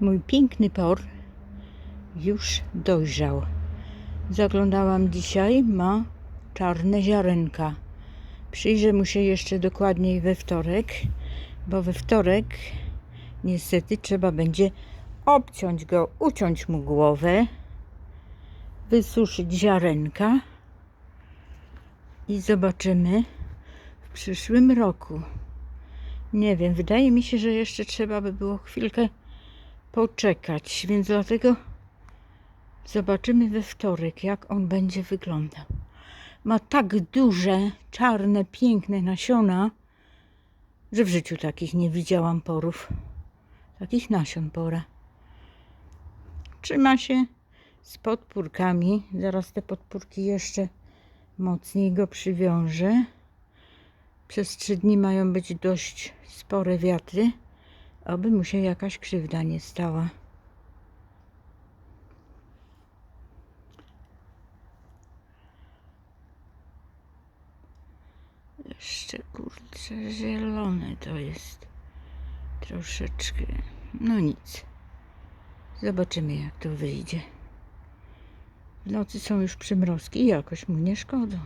Mój piękny por już dojrzał. Zaglądałam dzisiaj, ma czarne ziarenka. Przyjrzę mu się jeszcze dokładniej we wtorek, bo we wtorek niestety trzeba będzie obciąć go, uciąć mu głowę, wysuszyć ziarenka i zobaczymy w przyszłym roku. Nie wiem, wydaje mi się, że jeszcze trzeba by było chwilkę poczekać, więc dlatego zobaczymy we wtorek, jak on będzie wyglądał. Ma tak duże, czarne, piękne nasiona, że w życiu takich nie widziałam porów. Takich nasion pora. Trzyma się z podpórkami. Zaraz te podpórki jeszcze mocniej go przywiążę. Przez trzy dni mają być dość spore wiatry, aby mu się jakaś krzywda nie stała. Jeszcze kurczę, zielone to jest troszeczkę. No nic. Zobaczymy, jak to wyjdzie. W nocy są już przymrozki i jakoś mu nie szkodzą.